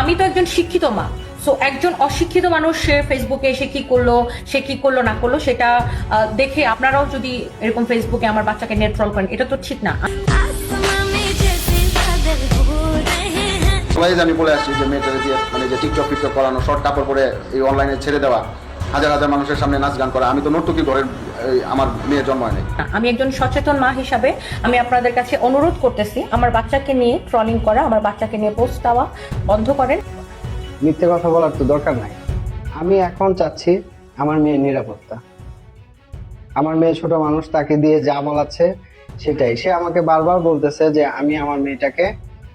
আমি তো একজন শিক্ষিত মা। সো একজন অশিক্ষিত মানুষ, সে ফেসবুকে এসে কী করল, সে কী করল, না করল, সেটা দেখে আপনারাও যদি এরকম ফেসবুকে আমার বাচ্চাকে নেট ট্রল করেন, এটা তো ঠিক না। সবাই জানি বলে আসছি যে মেয়েটা দিয়ে মানে যে টিকটক টিকটক করানো শর্ট কাপড় পরে এই অনলাইনে ছেড়ে দেওয়া, হাজার হাজার মানুষের সামনে নাচ গান করা, আমি তো নর্তকি ঘরের আমার মেয়ের জন্ম হয়নি। আমি একজন সচেতন মা হিসাবে আমি আপনাদের কাছে অনুরোধ করতেছি আমার বাচ্চাকে নিয়ে ট্রলিং করা আমার বাচ্চাকে নিয়ে পোস্ট দেওয়া বন্ধ করেন। মিথ্যে কথা বলার তো দরকার নাই। আমি এখন চাচ্ছি আমার মেয়ের নিরাপত্তা। আমার মেয়ে ছোট মানুষ তাকে দিয়ে যা বলাচ্ছে সেটাই। সে আমাকে বারবার বলতেছে যে আমি আমার মেয়েটাকে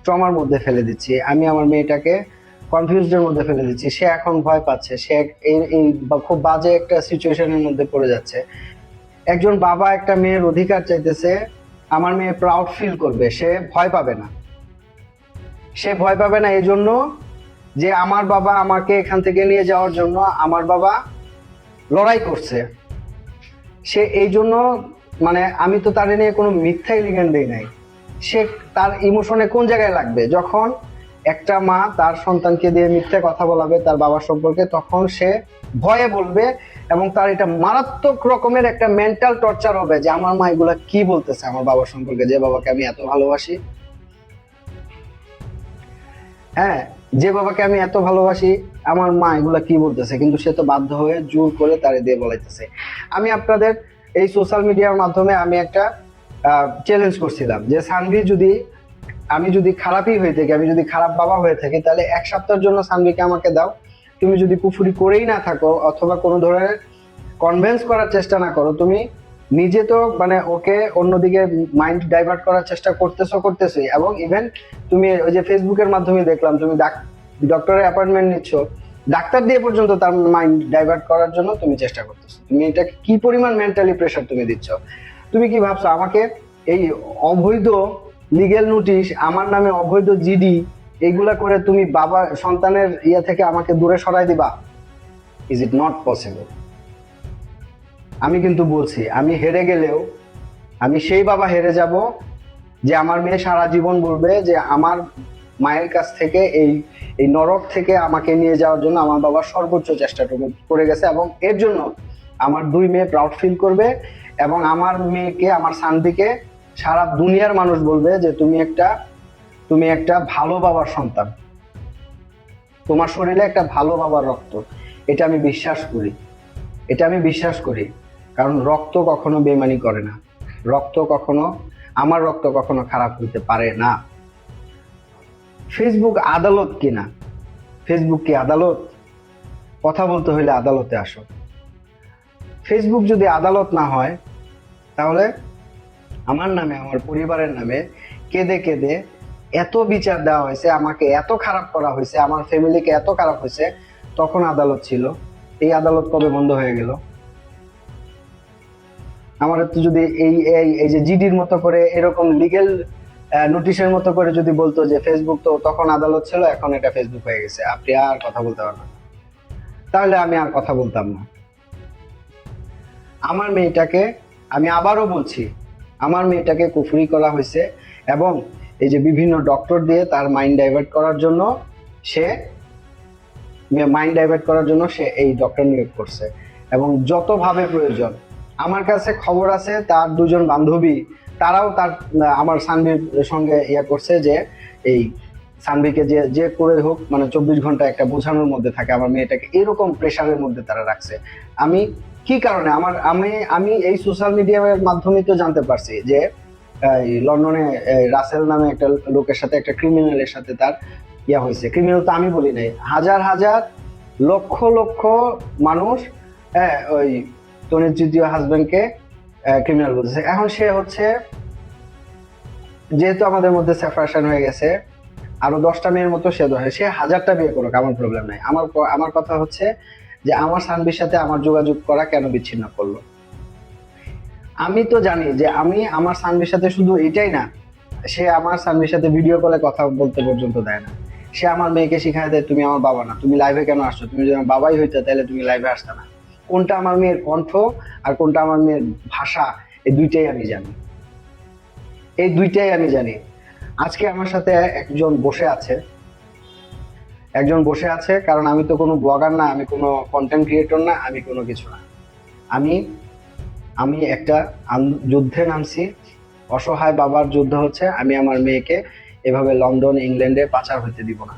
ট্রমার মধ্যে ফেলে দিচ্ছি। আমি আমার মেয়েটাকে কনফিউজডের মধ্যে ফেলে দিচ্ছি। সে এখন ভয় পাচ্ছে। সে এই এই খুব বাজে একটা সিচুয়েশনের মধ্যে পড়ে যাচ্ছে। একজন বাবা, একটা মেয়ের অধিকার চাইতেছে, আমার মেয়ে প্রাউড ফিল করবে। সে ভয় পাবে না। সে ভয় পাবে না এই জন্য যে আমার বাবা আমাকে এখান থেকে নিয়ে যাওয়ার জন্য আমার বাবা লড়াই করছে। সে এই জন্য মানে আমি তো তার নিয়ে কোনো মিথ্যা এলিগেন্ট দিই নাই। সে তার ইমোশনে কোন জায়গায় লাগবে? যখন একটা মা তার সন্তানকে দিয়ে মিথ্যে কথা বলাবে তার বাবার সম্পর্কে, তখন সে ভয়ে বলবে এবং তার এটা মারাত্মক রকমের একটা মেন্টাল টর্চার হবে যে আমার মা এগুলা কি বলতেছে আমার বাবার সম্পর্কে, যে বাবাকে আমি এত ভালোবাসি। হ্যাঁ যে বাবাকে আমি এত ভালোবাসি, আমার মা এগুলা কি বলতেছে? কিন্তু সে তো বাধ্য হয়ে জোর করে তারে দিয়ে বলাইতেছে। আমি আপনাদের এই সোশ্যাল মিডিয়ার মাধ্যমে আমি একটা চ্যালেঞ্জ করছিলাম যে সানভি যদি আমি যদি খারাপই হয়ে থাকি, আমি যদি খারাপ বাবা হয়ে থাকি, তাহলে এক সপ্তাহের জন্য সানভিকে আমাকে দাও। তুমি যদি কুফুরি করেই না থাকো, অথবা কোনো ধরনের কনভেন্স করার চেষ্টা না করো, তুমি নিজে তো মানে ওকে অন্যদিকে মাইন্ড ডাইভার্ট করার চেষ্টা করতেছো করতেছোই এবং ইভেন তুমি ওই যে ফেসবুকের মাধ্যমে দেখলাম, তুমি ডক্টরের অ্যাপয়েন্টমেন্ট নিচ্ছ, ডাক্তার দিয়ে পর্যন্ত তার মাইন্ড ডাইভার্ট করার জন্য তুমি চেষ্টা করতেছো। তুমি এটা কি পরিমাণ মেন্টালি প্রেশার তুমি দিচ্ছ? তুমি কি ভাবছ আমাকে এই অবৈধ লিগেল নোটিশ আমার নামে অবৈধ জিডি এইগুলা করে তুমি বাবা, সন্তানের ইয়া থেকে আমাকে দূরে সরাই দিবা। ইজ ইট নট পসিবল আমি কিন্তু বলছি, আমি হেরে গেলেও, আমি সেই বাবা হেরে যাব যে আমার মেয়ে সারা জীবন বলবে যে আমার মায়ের কাছ থেকে এই এই নরক থেকে আমাকে নিয়ে যাওয়ার জন্য আমার বাবা সর্বোচ্চ চেষ্টাটুকু করে গেছে এবং এর জন্য আমার দুই মেয়ে প্রাউড ফিল করবে এবং আমার মেয়েকে, আমার সানভিকে সারা দুনিয়ার মানুষ বলবে যে তুমি একটা তুমি একটা ভালো বাবার সন্তান। তোমার শরীরে একটা ভালো বাবার রক্ত। এটা আমি বিশ্বাস করি। এটা আমি বিশ্বাস করি। কারণ রক্ত কখনো বেমানি করে না। রক্ত কখনো, আমার রক্ত কখনো খারাপ হতে পারে না। ফেসবুক আদালত কিনা? ফেসবুক কি আদালত? কথা বলতে হলে আদালতে আসো। ফেসবুক যদি আদালত না হয়, তাহলে আমার নামে, আমার পরিবারের নামে কেঁদে কেঁদে এত বিচার দেওয়া হয়েছে, আমাকে এত খারাপ করা হয়েছে, আমার ফ্যামিলিকে এত খারাপ হয়েছে, তখন আদালত ছিল। এই আদালত কবে বন্ধ হয়ে গেল? আমার তো যদি এই এই যে জিডির মতো করে এরকম লিগেল নোটিশের মতো করে যদি বলতো যে ফেসবুক তো তখন আদালত ছিল, এখন এটা ফেসবুক হয়ে গেছে। আপনি আর কথা বলতে পারবেন তাহলে আমি আর কথা বলতাম না। আমার মেয়েটাকে আমি আবারও বলছি আমার মেয়েটাকে কুফরি করা হয়েছে এবং এই যে বিভিন্ন ডক্টর দিয়ে তার মাইন্ড ডাইভার্ট করার জন্য সে মাইন্ড ডাইভার্ট করার জন্য সে এই ডক্টর নিয়োগ করছে। এবং যতভাবে প্রয়োজন, আমার কাছে খবর আছে তার দুজন বান্ধবী, তারাও তার, আমার সানভির সঙ্গে ইয়া করছে যে এই সানভিকে যে যে করে হোক মানে চব্বিশ ঘণ্টা একটা বোঝানোর মধ্যে থাকে আমার মেয়েটাকে। এরকম প্রেশারের মধ্যে তারা রাখছে। আমি কি কারণে? আমার, আমি আমি এই সোশ্যাল মিডিয়ার মাধ্যমে তো জানতে পারছি যে লন্ডনে রাসেল নামে একটা লোকের সাথে, একটা ক্রিমিনালের সাথে তার ইয়া হয়েছে। ক্রিমিনাল তো আমি বলি নাই। হাজার হাজার, লক্ষ লক্ষ মানুষ হ্যাঁ ওই তনির তৃতীয় হাজবেন্ডকে ক্রিমিনাল বলতেছে। এখন সে হচ্ছে, যেহেতু আমাদের মধ্যে সেপারেশন হয়ে গেছে, আরও দশটা মেয়ের মতো সে ধরে। সে হাজারটা বিয়ে করুক, আমার প্রবলেম নাই। আমার আমার কথা হচ্ছে যে আমার সানবির সাথে আমার যোগাযোগ করা কেন বিচ্ছিন্ন করল? আমি তো জানি যে আমি আমার সানবির সাথে শুধু এটাই না, সে আমার সানবির সাথে ভিডিও কলে কথা বলতে পর্যন্ত দেয় না। সে আমার মেয়েকে শিখায় দেয়, তুমি আমার বাবা না, তুমি লাইভে কেন আসছো? তুমি যদি আমার বাবাই হইতে, তাহলে তুমি লাইভে আসতে না। কোনটা আমার মেয়ের কণ্ঠ আর কোনটা আমার মেয়ের ভাষা, এই দুইটাই আমি জানি। এই দুইটাই আমি জানি। আজকে আমার সাথে একজন বসে আছে একজন বসে আছে, কারণ আমি তো কোনো ব্লগার না, আমি কোনো কন্টেন্ট ক্রিয়েটর না, আমি কোনো কিছু না। আমি আমি একটা যুদ্ধে নামছি, অসহায় বাবার যুদ্ধ হচ্ছে, আমি আমার মেয়েকে এভাবে লন্ডন ইংল্যান্ডে পাচার হইতে দিব না।